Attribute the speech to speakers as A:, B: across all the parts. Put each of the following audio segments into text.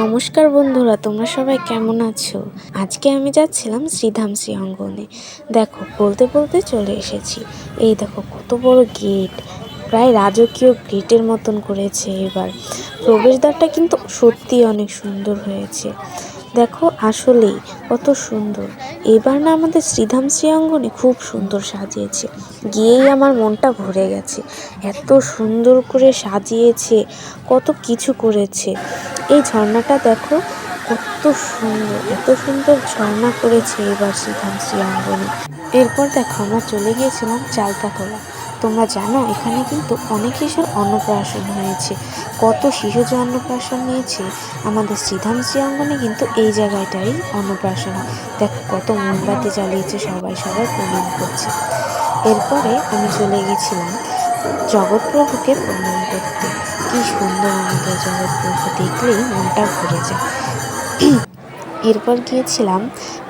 A: নমস্কার বন্ধুরা, তোমরা সবাই কেমন আছো? আজকে আমি যাচ্ছিলাম শ্রীধাম শ্রী অঙ্গনে দেখো, বলতে বলতে চলে এসেছি। এই দেখো, কত বড় গেট প্রায় রাজকীয় গেটের মতন করেছে এবার। প্রবেশদ্বারটা কিন্তু সত্যি অনেক সুন্দর হয়েছে। দেখো আসলেই কত সুন্দর। এবার না আমাদের শ্রীধাম শ্রী অঙ্গনে খুব সুন্দর সাজিয়েছে। গিয়েই আমার মনটা ভরে গেছে। এত সুন্দর করে সাজিয়েছে, কত কিছু করেছে। এই ঝর্ণাটা দেখো, কত সুন্দর, এত সুন্দর ঝর্ণা করেছে এবার শ্রীধাম শ্রী অঙ্গনে এরপর দেখো আমরা চলে গিয়েছিলাম চালতাতলা। তোমরা জানো এখানে কিন্তু অনেক শিশুর অন্নপ্রাশন হয়েছে। কত শিশু যে অন্নপ্রাশন নিয়েছে আমাদের শ্রীধাম শ্রী অঙ্গনে কিন্তু এই জায়গাটাই অন্নপ্রাশন। দেখো কত মোমবাতি জ্বালিয়েছে সবাই সবাই প্রণাম করছে। এরপরে আমি চলে গেছিলাম জগৎপ্রভুকে প্রণাম করতে। কি সুন্দর আমাদের জগৎপ্রভু দেখলেই মনটা ভরে যায়। এরপর গিয়েছিলাম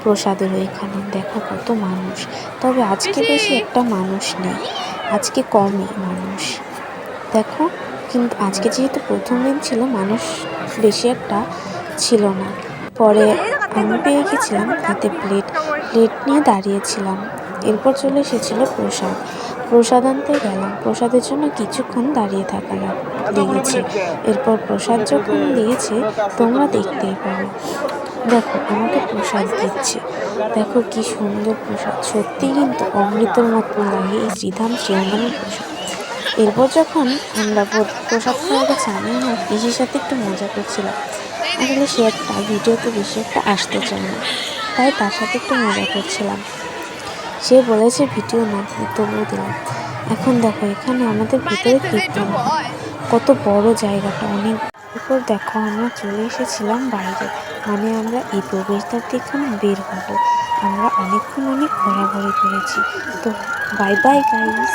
A: প্রসাদের ওইখানে। দেখো কত মানুষ। তবে আজকে বেশি একটা মানুষ নেই। আজকে কমই মানুষ। দেখো, কিন্তু আজকে যেহেতু প্রথম দিন ছিল, মানুষ বেশি একটা ছিল না। পরে আমি পেয়ে গেছিলাম হাতে প্লেট প্লেট নিয়ে দাঁড়িয়েছিলাম। এরপর চলে এসেছিল প্রসাদ। প্রসাদ আনতে গেলাম। প্রসাদের জন্য কিছুক্ষণ দাঁড়িয়ে থাকা লাগ- লেগেছে। এরপর প্রসাদ যখন দিয়েছে, তোমরা দেখতেই পাবে। দেখো, আমাকে প্রসাদ দিচ্ছে। দেখো কি সুন্দর প্রসাদ। সত্যি কিন্তু অমৃতের মতো লাগে এই শ্রীধাম শ্রীঅঙ্গনের প্রসাদ। এরপর যখন আমরা প্রসাদ খাওয়া গেছে আমি আমার পিসির সাথে একটু মজা করছিলাম। আসলে সে একটা ভিডিওতে বেশি একটা আসতে চায় না। তাই তার সাথে একটু মজা করছিলাম। সে বলেছে, ভিডিও না তবুও দিলাম। এখন দেখো, এখানে আমাদের ভিতরে কীর্তন। কত বড় জায়গাটা, অনেক এরপর দেখো, আমরা চলে এসেছিলাম বাইরে মানে আমরা এই প্রবেশদ্বার থেকে বের হব। আমরা অনেকক্ষণ অনেক ঘোরাঘুরি করেছি। তো বাই বাই গাইস